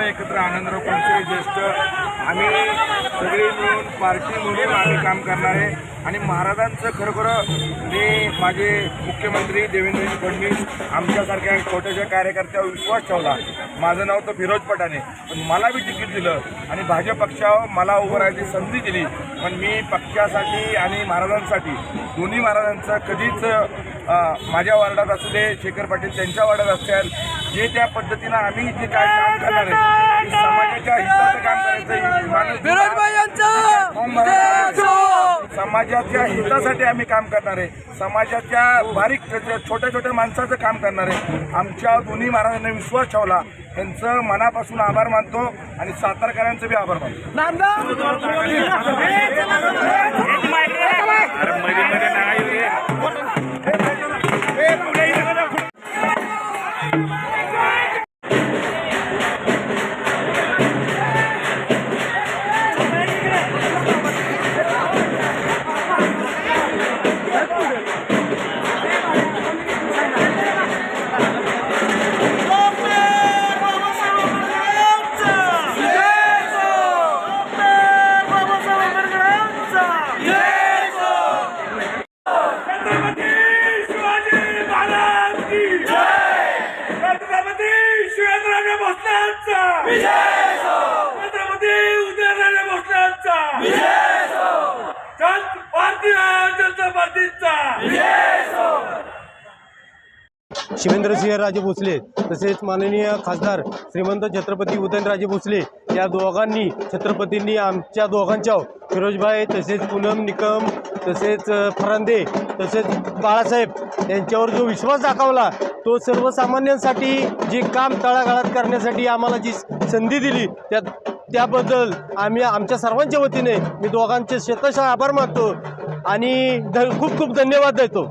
सर्वजण एकत्र आनंदराव कोणते ज्येष्ठ आम्ही सगळे मिळून पार्टी म्हणून आम्ही काम करणार आहे. आणि महाराजांचं खरोखर मी माझे मुख्यमंत्री देवेंद्र फडणवीस आमच्यासारख्या छोट्याशा कार्यकर्त्यावर विश्वास ठेवला. माझं नाव तर फिरोज पटाने पण मला बी तिकीट दिलं आणि भाजप पक्षावर मला उभं राहायची संधी दिली. पण मी पक्षासाठी आणि महाराजांसाठी दोन्ही महाराजांचं कधीच माझ्या वार्डात असू दे शेखर पाटील त्यांच्या वार्डात असेल जे त्या पद्धतीनं आम्ही जे काय काम करणार आहे समाज समाजाच्या हितासाठी आम्ही काम करणार आहे. समाजाच्या बारीक छोट्या छोट्या माणसाचं काम करणार आहे. आमच्या दोन्ही महाराजांनी विश्वास ठेवला. त्यांचं मनापासून आभार मानतो आणि सातारकरांचं बी आभार मानतो. शिवेंद्रराजे भोसलेंचा विजय छत्रपती उदयनराजे भोसलेंचा विजय जन भारतीय जनता पार्टीचा! शिवेंद्रसिंह राजे भोसले तसेच माननीय खासदार श्रीमंत छत्रपती उदयनराजे भोसले या दोघांनी छत्रपतींनी आमच्या दोघांच्या फिरोजभाई तसेच पूनम निकम तसेच फरांदे तसेच बाळासाहेब यांच्यावर जो विश्वास दाखवला तो सर्वसामान्यांसाठी जे काम तळागाळात करण्यासाठी आम्हाला जी संधी दिली त्या त्याबद्दल आम्ही आमच्या सर्वांच्या वतीने मी दोघांचे शतशः आभार मानतो आणि खूप खूप धन्यवाद देतो.